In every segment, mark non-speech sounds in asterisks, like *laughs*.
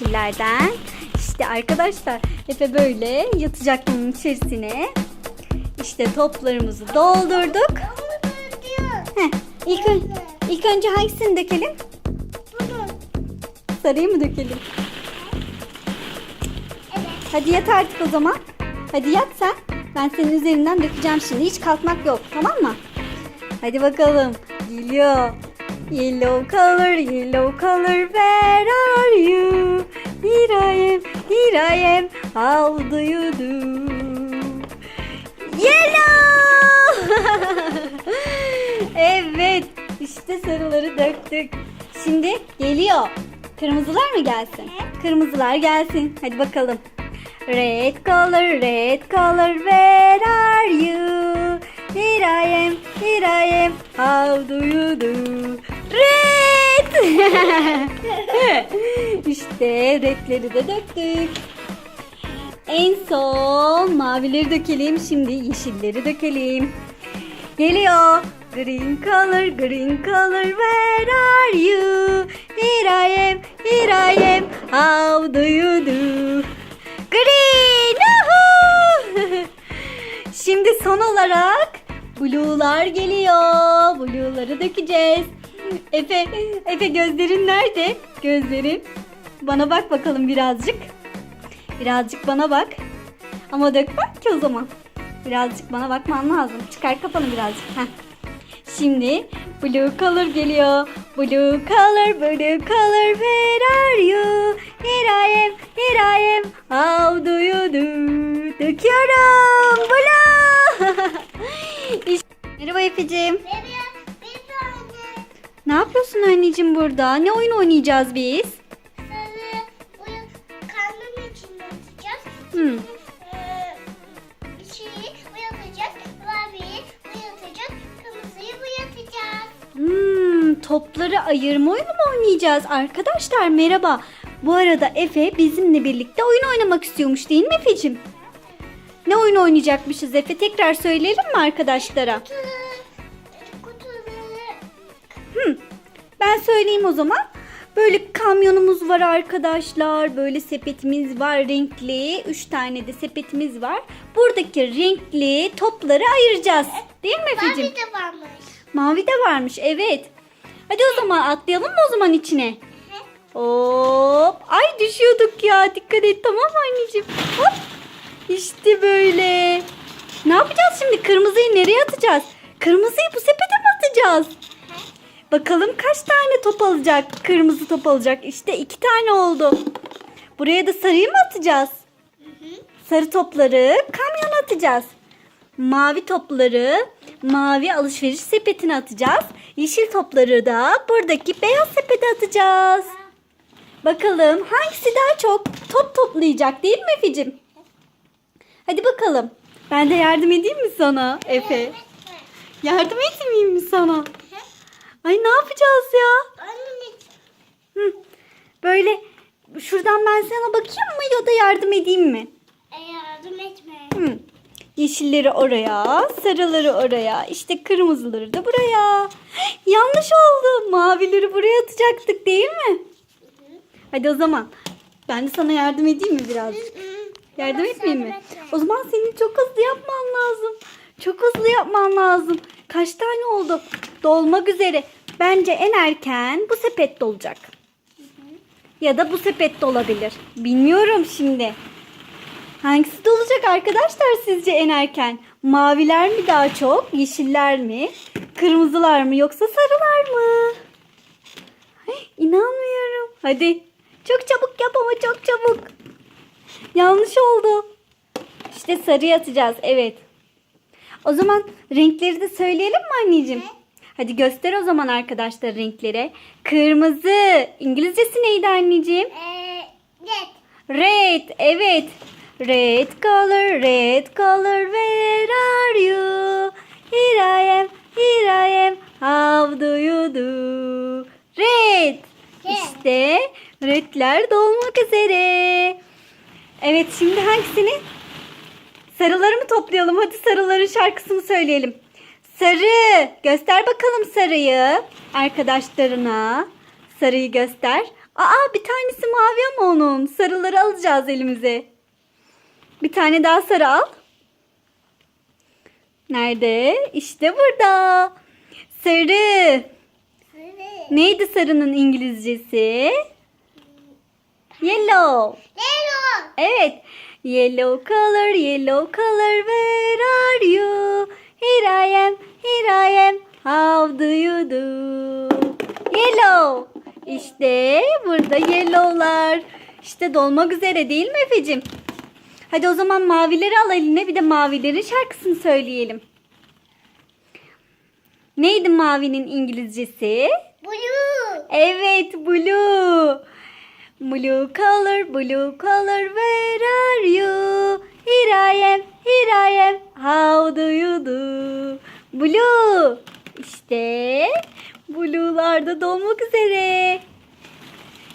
yeşillerden. İşte arkadaşlar Efe böyle yatacak bunun içerisine. İşte toplarımızı doldurduk. Heh, ilk, ön- ilk önce hangisini dökelim? Sarıyı mı dökelim? Hadi yat artık o zaman. Hadi yat sen. Ben senin üzerinden dökeceğim şimdi. Hiç kalkmak yok tamam mı? Hadi bakalım. Geliyor. Yellow color, yellow color, where are you? Here I am, how do you do? Yellow! evet, işte sarıları döktük. Şimdi geliyor. Kırmızılar mı gelsin? Kırmızılar gelsin. Hadi bakalım. Red color, red color, where are you? Here I am, here I am, how do you do? Red! *laughs* işte redleri de döktük. En son mavileri dökelim. Şimdi yeşilleri dökelim. Geliyor. Green color, green color, where are you? Here I am, here I am, how do you do? Green! *laughs* Şimdi son olarak blue'lar geliyor. Blue'ları dökeceğiz. Efe, Efe gözlerin nerede? Gözlerin. Bana bak bakalım birazcık. Birazcık bana bak. Ama dökmem ki o zaman. Birazcık bana bakman lazım. Çıkar kafanı birazcık. Heh. Şimdi blue color geliyor. Blue color, blue color, where are you? Here I am, here I am. How do you do? Döküyorum. Blue. *laughs* Merhaba Efe'cim. Ne yapıyorsun anneciğim burada? Ne oyun oynayacağız biz? Hmm. Şeyi boyatacağız. Maviyi boyatacağız. Kırmızıyı boyatacağız. Hmm, topları ayırma oyunu mu oynayacağız? Arkadaşlar merhaba. Bu arada Efe bizimle birlikte oyun oynamak istiyormuş değil mi Efe'cim? Ne oyun oynayacakmışız Efe? Tekrar söyleyelim mi arkadaşlara? Kutu, ben söyleyeyim o zaman. Böyle kamyonumuz var arkadaşlar. Böyle sepetimiz var renkli. Üç tane de sepetimiz var. Buradaki renkli topları ayıracağız. Değil mi Efe'cim? mavi de varmış. Mavi de varmış evet. Hadi o zaman atlayalım mı o zaman içine? Hop. Ay düşüyorduk ya. Dikkat et tamam mı anneciğim? Hop. İşte böyle. Ne yapacağız şimdi? Kırmızıyı nereye atacağız? Kırmızıyı bu sepete mi atacağız? Bakalım kaç tane top alacak? Kırmızı top alacak. İşte iki tane oldu. Buraya da sarıyı mı atacağız? Sarı topları kamyona atacağız. Mavi topları mavi alışveriş sepetine atacağız. Yeşil topları da buradaki beyaz sepete atacağız. Bakalım hangisi daha çok top toplayacak değil mi Efe'cim? Hadi bakalım. Ben de yardım edeyim mi sana Efe? Yardım etmeyeyim mi sana? Ay ne yapacağız ya? Hı. Böyle şuradan ben sana bakayım mı ya da yardım edeyim mi? e, yardım etme. Hı. Yeşilleri oraya, sarıları oraya, işte kırmızıları da buraya. *gasps* Yanlış oldu. Mavileri buraya atacaktık değil mi? Hadi o zaman. Ben de sana yardım edeyim mi birazcık? Yardım Bana etmeyeyim mi? etme. O zaman senin çok hızlı yapman lazım. Çok hızlı yapman lazım. Kaç tane oldu? Dolmak üzere. Bence en erken bu sepette olacak. Ya da bu sepette olabilir. Bilmiyorum şimdi. Hangisi de olacak arkadaşlar sizce en erken? Maviler mi daha çok? Yeşiller mi? Kırmızılar mı yoksa sarılar mı? Ay, İnanmıyorum. Hadi. Çok çabuk yap ama çok çabuk. Yanlış oldu. İşte sarıyı atacağız. Evet. O zaman renkleri de söyleyelim mi anneciğim? Hadi göster o zaman arkadaşlar renkleri. Kırmızı. İngilizcesi neydi anneciğim? Ee, net. Red. Evet. Red color, red color, where are you? Here I am, here I am, how do you do? Red. İşte redler dolmak üzere. Evet şimdi hangisini? Sarıları mı toplayalım? Hadi sarıların şarkısını söyleyelim. Sarı. Göster bakalım sarıyı arkadaşlarına. Sarıyı göster. Aa bir tanesi mavi ama onun. Sarıları alacağız elimize. Bir tane daha sarı al. Nerede? İşte burada. Sarı. Sarı. Neydi sarının İngilizcesi? Yellow. Lelo. Evet. Yellow color, yellow color, where are you? Here I am, here I am. How do you do? Yellow. İşte burada yellowlar. İşte dolmak üzere değil mi Efe'cim? Hadi o zaman mavileri al eline bir de mavilerin şarkısını söyleyelim. Neydi mavinin İngilizcesi? Blue. Evet, blue. Blue color, blue color, where are you? Here I am, here I am. How do you do? Blue. İşte blue'larda dolmak üzere.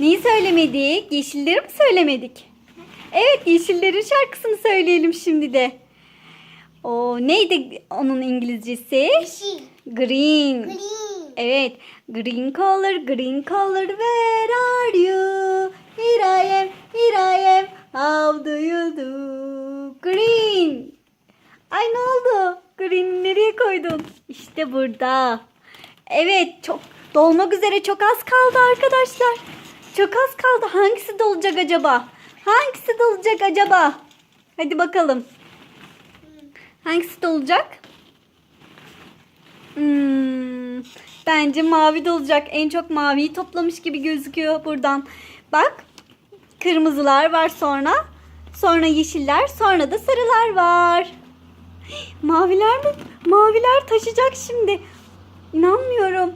Neyi söylemedik? Yeşilleri mi söylemedik? Evet, yeşillerin şarkısını söyleyelim şimdi de. O neydi onun İngilizcesi? Yeşil. Green. Green. Evet. Green color, green color, where are you? Here I am, here I am. How do you do? Green. Ay ne oldu? Green nereye koydun? İşte burada. Evet, çok dolmak üzere çok az kaldı arkadaşlar. Çok az kaldı. Hangisi dolacak acaba? Hangisi dolacak acaba? Hadi bakalım. Hangisi dolacak? Hmm, bence mavi de olacak. En çok maviyi toplamış gibi gözüküyor buradan. Bak. Kırmızılar var sonra. Sonra yeşiller. Sonra da sarılar var. Maviler mi? Maviler taşıyacak şimdi. İnanmıyorum.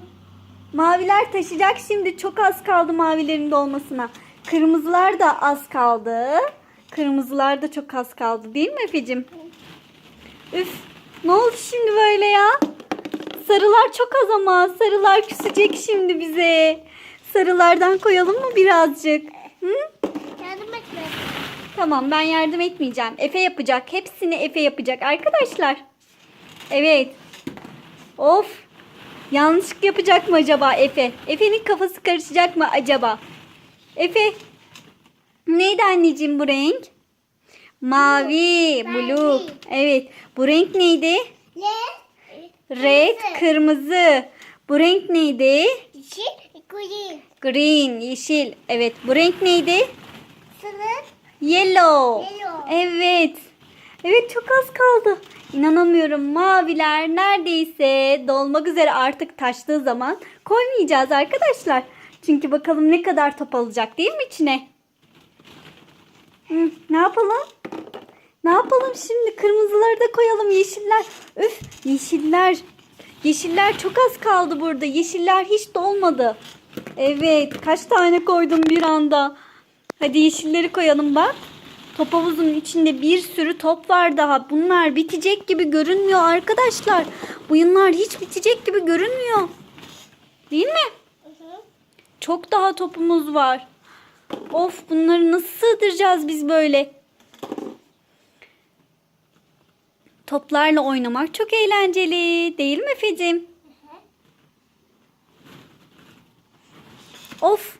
Maviler taşıyacak şimdi. Çok az kaldı mavilerin dolmasına. Kırmızılar da az kaldı. Kırmızılar da çok az kaldı. Değil mi Efe'cim? Üf. Ne oldu şimdi böyle ya? Sarılar çok az ama sarılar küsecek şimdi bize. Sarılardan koyalım mı birazcık? Hı? Tamam ben yardım etmeyeceğim. Efe yapacak. Hepsini Efe yapacak arkadaşlar. Evet. Of. Yanlışlık yapacak mı acaba Efe? Efe'nin kafası karışacak mı acaba? Efe. Neydi anneciğim bu renk? Mavi, blue. Evet. Bu renk neydi? Ne? Red, kırmızı. Bu renk neydi? Yeşil. Green. Green, yeşil. Evet. Bu renk neydi? Sarı. Yellow. Yellow. Evet. Evet çok az kaldı. İnanamıyorum. Maviler neredeyse dolmak üzere artık taştığı zaman koymayacağız arkadaşlar. Çünkü bakalım ne kadar top alacak değil mi içine? Hı, ne yapalım? Ne yapalım şimdi? Kırmızıları da koyalım. Yeşiller. Üf yeşiller. Yeşiller çok az kaldı burada. Yeşiller hiç dolmadı. Evet. Kaç tane koydum bir anda. Hadi yeşilleri koyalım bak. Top havuzunun içinde bir sürü top var daha. Bunlar bitecek gibi görünmüyor arkadaşlar. Bunlar hiç bitecek gibi görünmüyor. Değil mi? Çok daha topumuz var. Of bunları nasıl sığdıracağız biz böyle? Toplarla oynamak çok eğlenceli. Değil mi Efe'cim? Of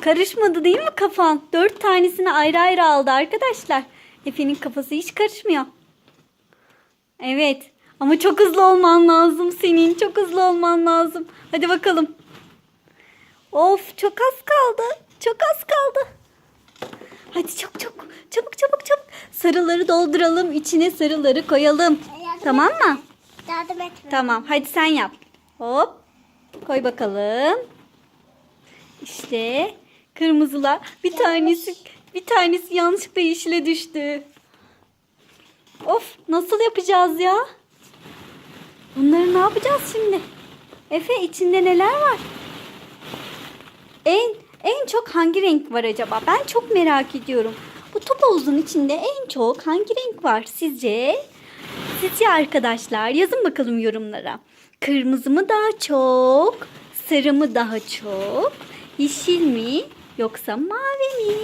karışmadı değil mi kafan? Dört tanesini ayrı ayrı aldı arkadaşlar. Efe'nin kafası hiç karışmıyor. Evet ama çok hızlı olman lazım senin. Çok hızlı olman lazım. Hadi bakalım. Of çok az kaldı. Çok az kaldı. Hadi çok çok çabuk çabuk çabuk. Sarıları dolduralım. içine sarıları koyalım. Yardım Tamam etme. mı? Yardım etme. Tamam hadi sen yap. Hop. Koy bakalım. İşte kırmızılar. Bir tanesi bir tanesi yanlışlıkla yeşile düştü. Of nasıl yapacağız ya? Bunları ne yapacağız şimdi? Efe içinde neler var? En en çok hangi renk var acaba? Ben çok merak ediyorum. Bu top havuzun içinde en çok hangi renk var sizce? Sizce arkadaşlar yazın bakalım yorumlara. Kırmızı mı daha çok? Sarı mı daha çok? Yeşil mi? yoksa mavi mi?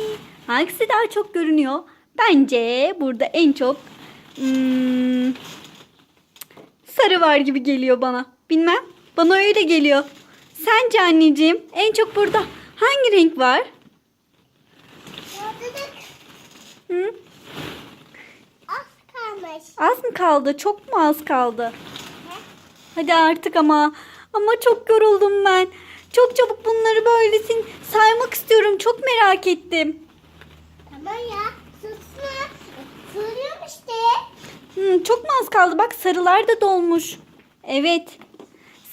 Hangisi daha çok görünüyor? Bence burada en çok hmm, sarı var gibi geliyor bana. Bilmem. Bana öyle geliyor. Sence anneciğim en çok burada hangi renk var? Az kalmış. Az mı kaldı? Çok mu az kaldı? Hadi artık ama. Ama çok yoruldum ben. Çok çabuk bunları böylesin saymak istiyorum. Çok merak ettim. Tamam ya. Susma. Söylüyorum işte. Hmm, çok mu az kaldı? Bak sarılar da dolmuş. Evet.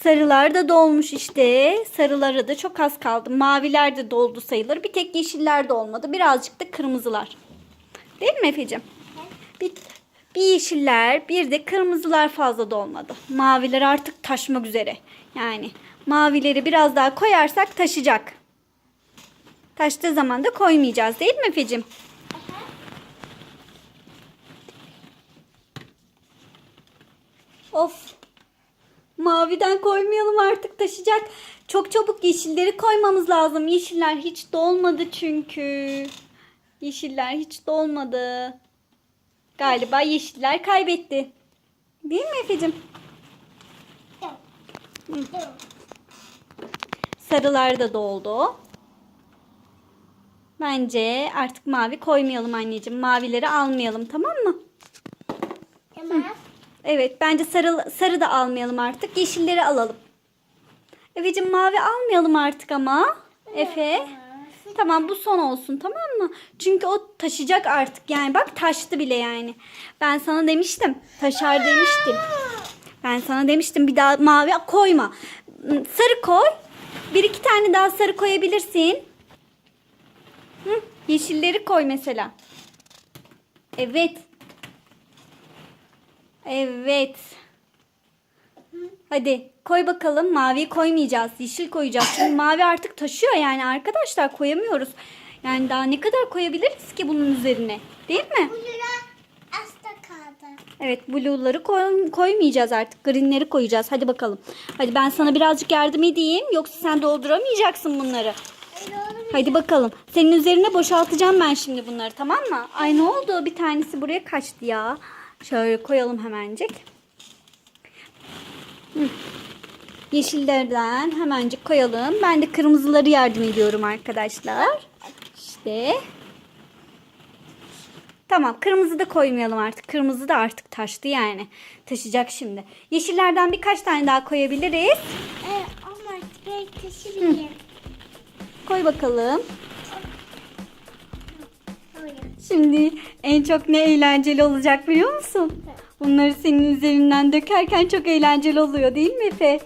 Sarılar da dolmuş işte. Sarılara da çok az kaldı. Maviler de doldu sayılır. Bir tek yeşiller de olmadı. Birazcık da kırmızılar. Değil mi Efe'cim? Bir, bir yeşiller, bir de kırmızılar fazla dolmadı. Maviler artık taşmak üzere. Yani mavileri biraz daha koyarsak taşacak. Taştığı zaman da koymayacağız değil mi Efe'cim? Of. Maviden koymayalım artık taşıyacak. Çok çabuk yeşilleri koymamız lazım. Yeşiller hiç dolmadı çünkü. Yeşiller hiç dolmadı. Galiba yeşiller kaybetti. Değil mi Efe'cim? Dur. Sarılar da doldu. Bence artık mavi koymayalım anneciğim. Mavileri almayalım tamam mı? Tamam. Evet bence sarı, sarı da almayalım artık. Yeşilleri alalım. Efe'cim mavi almayalım artık ama. Efe. Tamam bu son olsun tamam mı? Çünkü o taşıyacak artık. Yani bak taştı bile yani. Ben sana demiştim. Taşar demiştim. Ben sana demiştim bir daha mavi koyma. Sarı koy. Bir iki tane daha sarı koyabilirsin. Hı, yeşilleri koy mesela. Evet. Evet. Hadi koy bakalım. Maviyi koymayacağız. Yeşil koyacağız. Çünkü mavi artık taşıyor yani arkadaşlar koyamıyoruz. Yani daha ne kadar koyabiliriz ki bunun üzerine? Değil mi? Bu lira hasta kaldı. Evet blue'ları koy- koymayacağız artık. Green'leri koyacağız. Hadi bakalım. Hadi ben sana birazcık yardım edeyim. Yoksa sen dolduramayacaksın bunları. Hadi bakalım. Senin üzerine boşaltacağım ben şimdi bunları tamam mı? Ay ne oldu? Bir tanesi buraya kaçtı ya. Şöyle koyalım hemencik. Yeşillerden hemencik koyalım. Ben de kırmızıları yardım ediyorum arkadaşlar. İşte. Tamam kırmızı da koymayalım artık. Kırmızı da artık taştı yani. Taşıyacak şimdi. Yeşillerden birkaç tane daha koyabiliriz. Ee, ama ben taşıyayım. Koy bakalım. Şimdi en çok ne eğlenceli olacak biliyor musun? Bunları senin üzerinden dökerken çok eğlenceli oluyor değil mi Efe?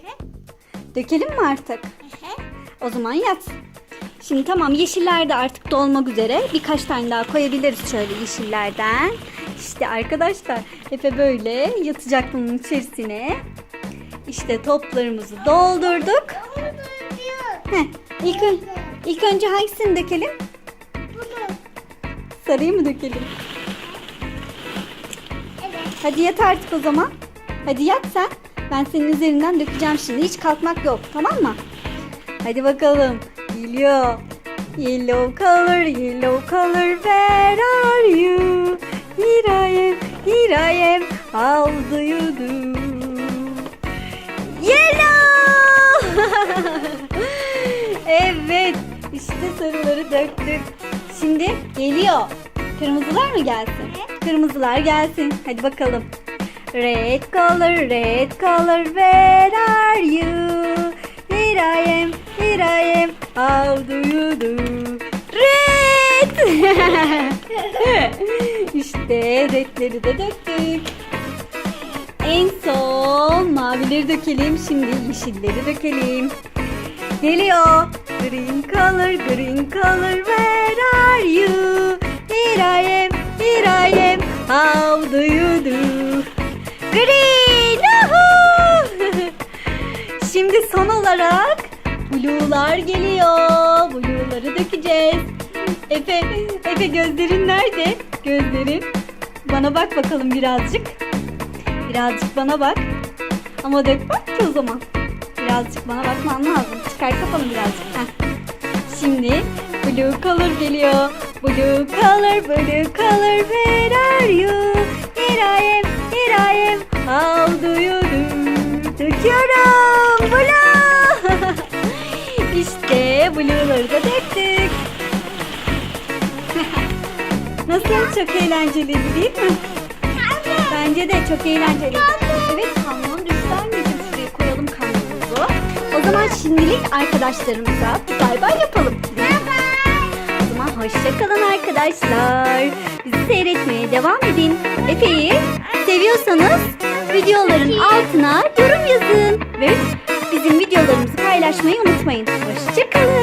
Dökelim mi artık? O zaman yat. Şimdi tamam yeşiller de artık dolmak üzere. Birkaç tane daha koyabiliriz şöyle yeşillerden. İşte arkadaşlar Efe böyle yatacak bunun içerisine. İşte toplarımızı doldurduk. Heh, ilk, ön- ilk önce hangisini dökelim? Sarıyı mı dökelim? Evet. Hadi yat artık o zaman. Hadi yat sen. Ben senin üzerinden dökeceğim şimdi. Hiç kalkmak yok. Tamam mı? Hadi bakalım. Geliyor. Yellow color, yellow color, where are you? Here I am, here I am. How do you do? Yellow! *laughs* evet. İşte sarıları döktük. Şimdi geliyor. Kırmızılar mı gelsin? Kırmızılar gelsin. Hadi bakalım. Red color, red color, where are you? How do you do? Red! işte redleri de döktük. En son mavileri dökelim. Şimdi yeşilleri dökelim. Geliyor. Green color, green color, where are you? Here I am, here I am. How do you do? Green! *laughs* Şimdi son olarak blue'lar geliyor. Blue'ları dökeceğiz. Efe, Efe gözlerin nerede? Gözlerin. Bana bak bakalım birazcık. Birazcık bana bak. Ama dökmem ki o zaman. Birazcık bana bakman lazım. Çıkar kafanı birazcık. Heh. Şimdi blue color geliyor. Blue color, blue color, where are you? Here I am, here I am. How do you do? Döküyorum. İşte blue'ları da döktük. *laughs* Nasıl? Çok eğlenceli değil mi? Bence de çok eğlenceli. Evet kamyon düştü anneciğim. Şuraya koyalım kamyonumuzu. O zaman şimdilik arkadaşlarımıza bir bay bay yapalım. O zaman hoşçakalın arkadaşlar. Bizi seyretmeye devam edin. Efe'yi seviyorsanız videoların altına yorum yazın. Ve bizim videolarımızı paylaşmayı unutmayın. Hoşçakalın.